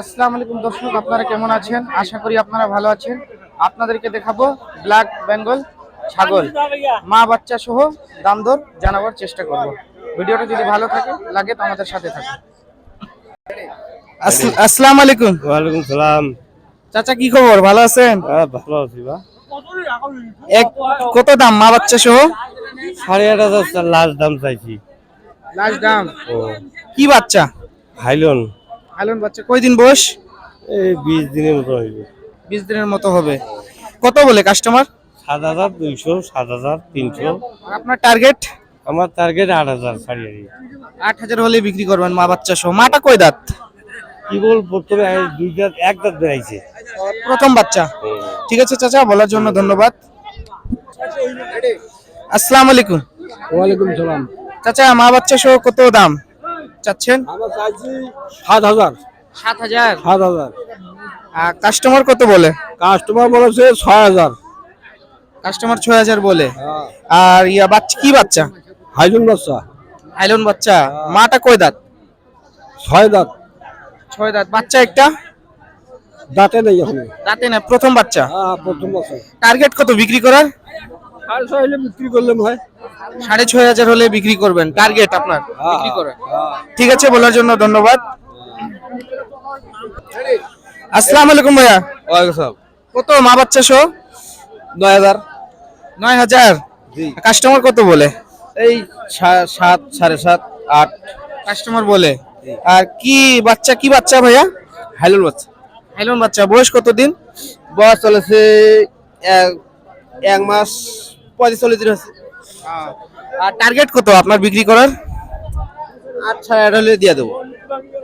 আসসালামু আলাইকুম দর্শক আপনারা কেমন আছেন? আশা করি আপনারা ভালো আছেন। আপনাদেরকে দেখাবো ব্ল্যাক বেঙ্গল ছাগল। মা বাচ্চা সহ দাম দর জানাবার চেষ্টা করব। ভিডিওটা যদি ভালো থাকে লাগে তো আমাদের সাথে থাকে আস- আসসালামু আলাইকুম। ওয়ালাইকুম সালাম। চাচা কি খবর? ভালো আছেন? হ্যাঁ ভালো আছি বা। এক কত দাম মা বাচ্চা সহ? সাড়ে আট হাজার লাস্ট দাম চাইছি। লাস্ট দাম? ও। কি বাচ্চা? হাইলন। হালুন বাচ্চা কয়দিন বয়স? এই বিশ দিনের মতো হইবে। বিশ দিনের মতো হবে। কত বলে কাস্টমার সাত হাজার দুইশো সাত হাজার তিনশো। আপনার টার্গেট আমার টার্গেট আট হাজার সাড়ে আট হাজার। হলে বিক্রি করবেন মা বাচ্চা সহ। মাটা কয় দাঁত? কি বল প্রথমে দুই দাঁত এক দাঁত বেড়াইছে। প্রথম বাচ্চা? ঠিক আছে চাচা বলার জন্য ধন্যবাদ। আসসালামু আলাইকুম। ওয়ালাইকুম সালাম। চাচা মা বাচ্চা সহ কত দাম চাচ্ছেন? সাত হাজার। সাত হাজার? সাত হাজার। কাস্টমার কত বলে? কাস্টমার বলেছে ছয় হাজার। কাস্টমার ছয় হাজার বলে। আর ইয়া বাচ্চা কি বাচ্চা? হাইলন বাচ্চা। আইলন বাচ্চা। মাটা কয় দাঁত? ছয় দাঁত। ছয় দাঁত। বাচ্চা একটা? দাঁতে নেই এখন। দাঁতে না প্রথম বাচ্চা? হ্যাঁ প্রথম বছর টার্গেট কত বিক্রি করার? সাড়ে ছয় হলে বিক্রি করলাম হয়। সাড়ে ছয় হাজার হলে বিক্রি করবেন টার্গেট আপনার বিক্রি করার। ঠিক আছে বলার জন্য ধন্যবাদ। আসসালামু আলাইকুম ভাইয়া। ওয়ালাইকুম সালাম। কত মা বাচ্চা সহ? নয় হাজার। নয় হাজার? কাস্টমার কত বলে? এই সা- সাত সাড়ে সাত আট। কাস্টমার বলে। আর কি বাচ্চা কি বাচ্চা ভাইয়া? হাইলন বাচ্চা। হাইলন বাচ্চা বয়স কত দিন বয়স চলেছে এক এক মাস পঁয়ত্রিশ চল্লিশ দিন হচ্ছে আর টার্গেট কত আপনার বিক্রি করার? আট সাড়ে আট হলে দিয়ে দেবো।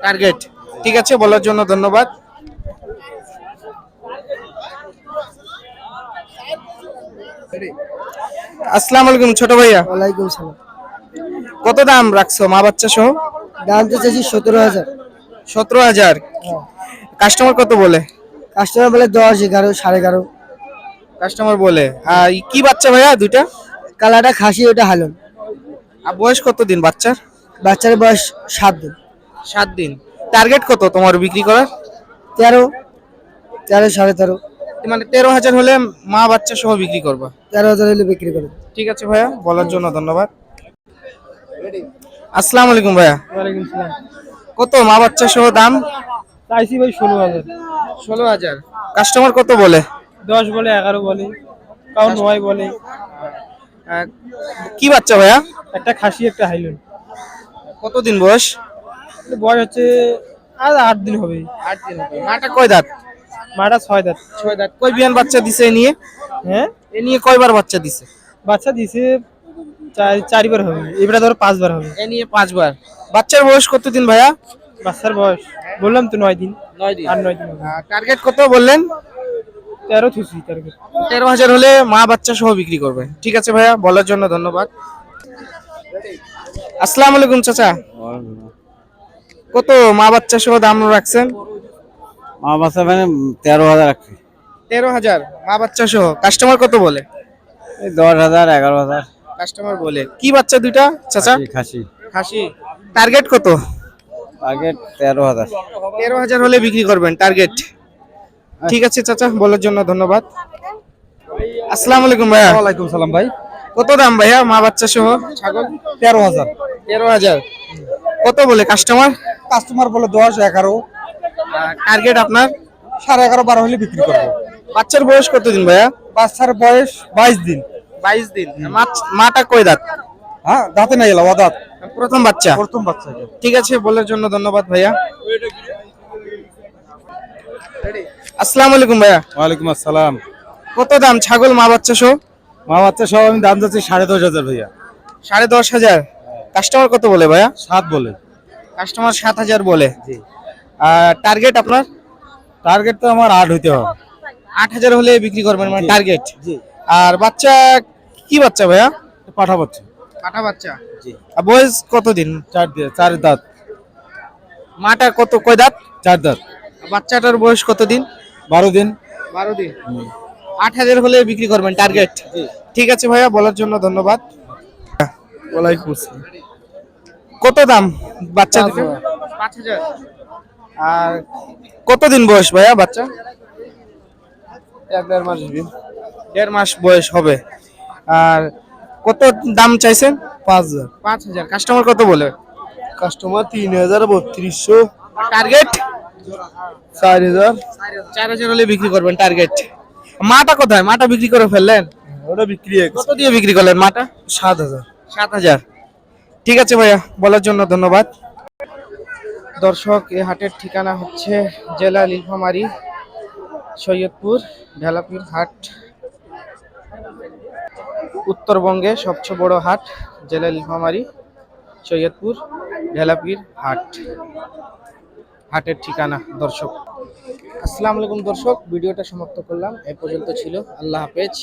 টার্গেট ঠিক আছে বলার জন্য ধন্যবাদ। আসসালামু আলাইকুম ছোট ভাইয়া। ওয়ালাইকুম সালাম। কত দাম রাখছো মা বাচ্চা সহ? দাম তো চাইছি সতেরো হাজার। সতেরো হাজার। কাস্টমার কত বলে? কাস্টমার বলে দশ এগারো সাড়ে এগারো। কাস্টমার বলে। আর কি বাচ্চা ভাইয়া দুইটা? কালারটা খাসি ওটা হালুন আর বয়স কত দিন বাচ্চার? বাচ্চার বয়স সাত দিন। সাত দিন। টার্গেট কত তোমার বিক্রি করার? তেরো। তেরো সাড়ে তেরো। মানে তেরো হাজার হলে মা বাচ্চা সহ বিক্রি করবা? তেরো হাজার হলে বিক্রি করে দেবো। ঠিক আছে ভাইয়া বলার জন্য ধন্যবাদ। আসসালামু আলাইকুম ভাইয়া। ওয়ালাইকুম সালাম কত মা বাচ্চা সহ দাম? চাইছি ভাই ষোলো হাজার। ষোলো হাজার। কাস্টমার কত বলে? দশ বলে এগারো বলে কাউ নয় বলে। কি বাচ্চা ভাইয়া? একটা খাসি একটা হাইলুন। কতদিন বয়স? বয়স হচ্ছে আর আট দিন হবে। আট দিন হবে। মাটা কয় দাঁত? মাটা ছয় দাঁত। ছয় দাঁত। কয় বিয়ান বাচ্চা দিছে এ নিয়ে? হ্যাঁ? এ নিয়ে কয়বার বাচ্চা দিছে? বাচ্চা দিছে চার চারিবার হবে। এবারে ধরো পাঁচবার হবে। এ নিয়ে পাঁচবার। বাচ্চার বয়স কতদিন ভাইয়া? বাচ্চার বয়স। বললাম তো নয় দিন। নয় দিন। আর নয় দিন। টার্গেট কত বললেন? তেরো থুসি টার্গেট তেরো হাজার হলে মা বাচ্চা সহ বিক্রি করবে। ঠিক আছে ভাইয়া বলার জন্য ধন্যবাদ। আসসালামু আলাইকুম চাচা। কত মা বাচ্চা সহ দাম রাখছেন? মা বাচ্চা মানে তেরো হাজার রাখছি। তেরো হাজার। মা বাচ্চা সহ। কাস্টমার কত বলে? দশ হাজার এগারো হাজার। কাস্টমার বলে। কি বাচ্চা দুইটা চাচা? খাসি খাসি। টার্গেট কত? টার্গেট তেরো হাজার। তেরো হাজার হলে বিক্রি করবেন টার্গেট ঠিক আছে চাচা বলার জন্য ধন্যবাদ। আসসালামু আলাইকুম ভাইয়া। ওয়ালাইকুম সালাম ভাই। কত দাম ভাইয়া মা বাচ্চা সহ? ছাগল? তেরো হাজার। তেরো হাজার। কত বলে কাস্টমার কাস্টমার বলে দশ এগারো। টার্গেট আপনার? সাড়ে এগারো বারো হলে বিক্রি করব। বাচ্চার বয়স কতদিন ভাইয়া? বাচ্চার বয়স বাইশ দিন। বাইশ দিন। মাছ- মাটা কয় দাঁত? হ্যাঁ দাঁতে নাই এলো দাঁত প্রথম বাচ্চা? প্রথম বাচ্চা ঠিক আছে বলার জন্য ধন্যবাদ ভাইয়া। আসসালামু আলাইকুম ভাইয়া। ওয়ালাইকুম আসসালাম। কত দাম? ছাগল মা বাচ্চা সহ? মা বাচ্চা সব আমি দাম যাচ্ছি সাড়ে দশ হাজার ভাইয়া। সাড়ে দশ হাজার। কাস্টমার কত বলে ভাইয়া? সাত বলে। কাস্টমার সাত হাজার বলে। আর টার্গেট আপনার? টার্গেট তো আমার আট হইতে হবে। আট হাজার হলে বিক্রি করবেন মানে টার্গেট জি। আর বাচ্চা কি বাচ্চা ভাইয়া? পাঠা বাচ্চা। কাটা বাচ্চা? আর বয়স কতদিন? চার দিয়ে চার দাঁত। মাটা কত কয় দাঁত? চার দাঁত। বাচ্চাটার বয়স কতদিন? বারো দিন। বারো দিন। আট হাজার হলে বিক্রি করবেন টার্গেট ঠিক আছে ভাইয়া বলার জন্য ধন্যবাদ। ওয়ালাইকুম আসসালাম। কত দাম বাচ্চা পাঁচ হাজার। পাঁচ হাজার। আর কতদিন বয়স ভাইয়া বাচ্চা? এক দেড় মাস দেড় মাস বয়স হবে। আর কত দাম চাইছেন? পাঁচ হাজার। পাঁচ হাজার। কাস্টমার কত বলে? কাস্টমার তিন হাজার বত্রিশশো। টার্গেট চার হাজার। চার হাজার হলে বিক্রি করবেন টার্গেট মাটা কোথায়? মাটা বিক্রি করে ফেললেন? ওটা বিক্রি কত দিয়ে বিক্রি করলেন মাটা? সাত হাজার। সাত হাজার। ঠিক আছে ভাইয়া বলার জন্য ধন্যবাদ। দর্শক এই হাটের ঠিকানা হচ্ছে জেলা নীলফামারী সৈয়দপুর ঢেলাপির হাট। উত্তরবঙ্গে সবচেয়ে বড় হাট জেলা লিফামারি সৈয়দপুর ঢেলাপির হাট। হাটের ঠিকানা, দর্শক। আসসালামু আলাইকুম দর্শক, ভিডিওটা সমাপ্ত করলাম। এ পর্যন্ত ছিল। আল্লাহ হাফেজ।